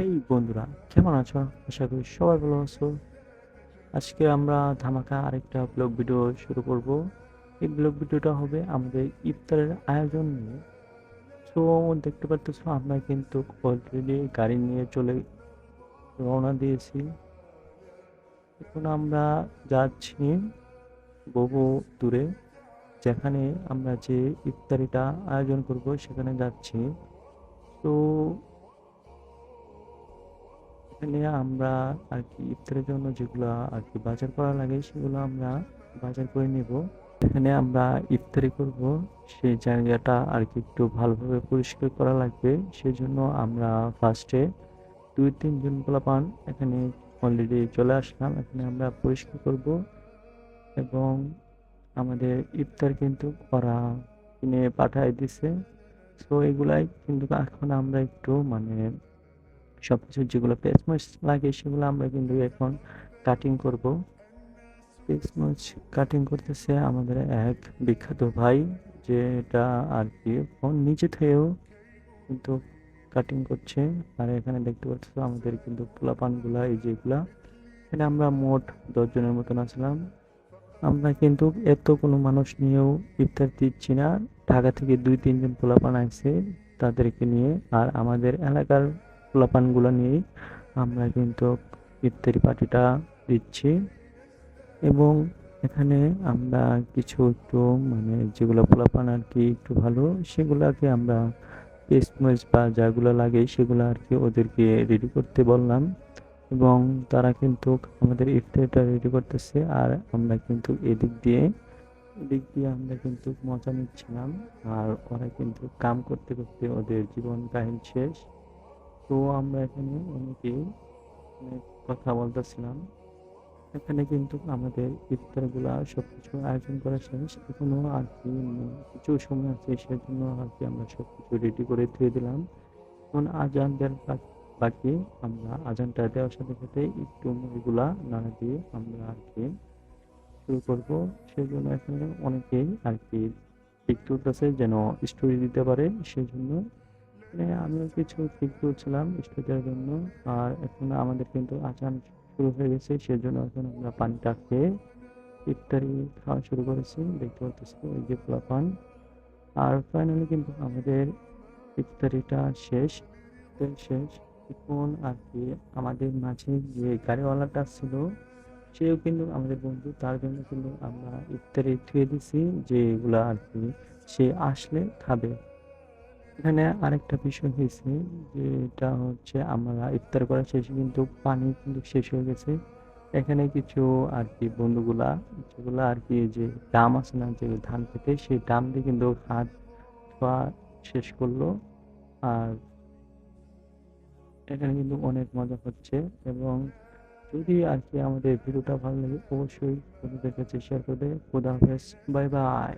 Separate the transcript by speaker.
Speaker 1: হেই বন্ধুরা, কেমন আছো? আশা করি সবাই ভালো আছো। আজকে আমরা ধামাকা আরেকটা ব্লগ ভিডিও শুরু করব। এই ব্লগ ভিডিওটা হবে আমাদের ইফতারের আয়োজন নিয়ে। তো দেখতে পারতেছো, আমরা কিন্তু অলরেডি গাড়ি নিয়ে চলে রওনা দিয়েছি। এখন আমরা যাচ্ছি বহু দূরে, যেখানে আমরা যে ইফতারিটা আয়োজন করব সেখানে যাচ্ছি। তো এখানে আমরা আর কি ইফতারের জন্য যেগুলো আর কি বাজার করা লাগে, সেগুলো আমরা বাজার করে নেব। এখানে আমরা ইফতারি করব। সেই জায়গাটা আর কি একটু ভালোভাবে পরিষ্কার করা লাগবে। সেজন্য আমরা ফার্স্টে দুই তিনজন পোলাপান এখানে অলরেডি চলে আসলাম। এখানে আমরা পরিষ্কার করব এবং আমাদের ইফতার কিন্তু করা কিনে পাঠায় দিছে। সো এগুলাই কিন্তু এখন আমরা একটু মানে সব কিছু যেগুলো পেঁচমাচ লাগে, সেগুলো আমরা কিন্তু এখন কাটিং করব। পেঁচমাচ কাটিং করতেছে আমাদের এক বিখ্যাত ভাই, যেটা আর কি ফোন নিচে থেকেও কিন্তু কাটিং করছে। আর এখানে দেখতে পাচ্ছ আমাদের কিন্তু পোলাপানগুলা, এই যেগুলা এখানে আমরা মোট দশজনের মতন আসলাম আমরা কিন্তু এত কোনো মানুষ নিয়েও ইফতার দিচ্ছি না। ঢাকা থেকে দুই তিনজন পোলাপান আসছে তাদেরকে নিয়ে। আর আমাদের এলাকার পোলাপানগুলো নিয়েই আমরা কিন্তু ইফতারি পার্টিটা দিচ্ছি। এবং এখানে আমরা কিছু একটু মানে যেগুলো পোলাপান আর কি একটু ভালো, সেগুলোকে আমরা পেস্ট মরিচ বা যাগুলো লাগে সেগুলো আর কি ওদেরকে রেডি করতে বললাম। এবং তারা কিন্তু আমাদের ইফতারিটা রেডি করতেছে আর আমরা কিন্তু এদিক দিয়ে এদিক দিয়ে আমরা কিন্তু মজা নিচ্ছিলাম। আর ওরা কিন্তু কাম করতে করতে ওদের জীবন কাহিনী শেষ। তো আমরা এখানে অনেকেই অনেক কথা বলতেছিলাম। এখানে কিন্তু আমাদের ইফতারগুলা সব কিছু আয়োজন করা শেষ। এখনও আর কি কিছু সময় আছে, সেজন্য আর কি আমরা সব কিছু রেডি করে ধুয়ে দিলাম। এখন আজান দেওয়ার বাকি আমরা আজানটা দেওয়ার সাথে সাথে একটু মুড়িগুলা নাড়া দিয়ে আমরা আর কি শুরু করব। সেই জন্য এখানে অনেকেই আর কি তুলতেছে যেন স্টোরি দিতে পারে সেই মানে আমিও কিছু ঠিক তুলছিলাম স্টোরিটার জন্য। আর এখন আমাদের কিন্তু আজান শুরু হয়ে গেছে, সেজন্য এখন আমরা পানিটা খেয়ে ইফতারি খাওয়া শুরু করেছি, দেখতে পাচ্ছি ওই যে পান আর ফাইনালি কিন্তু আমাদের ইফতারিটা শেষ শেষ। এখন আর কি আমাদের মাঝে যে গাড়িওয়ালাটা ছিল, সেও কিন্তু আমাদের বন্ধু, তার জন্য কিন্তু আমরা ইফতারি থুয়ে দিছি যে এগুলো আর কি সে আসলে খাবে। এখানে আরেকটা বিষয় হয়েছে যে এটা হচ্ছে আমরা ইফতার করার শেষে কিন্তু পানি কিন্তু শেষ হয়ে গেছে। এখানে কিছু আর কি বন্ধুগুলা যেগুলো আর কি যে ডাম আছে না, যে ধান খেতে, সেই ডাম দিয়ে কিন্তু হাত ধোয়া শেষ করল। আর এখানে কিন্তু অনেক মজা হচ্ছে এবং যদি আর কি আমাদের ভিডিওটা ভালো লাগে, অবশ্যই বন্ধুদের কাছে শেয়ার করবে খোদা হাফেজ, বাই বাই।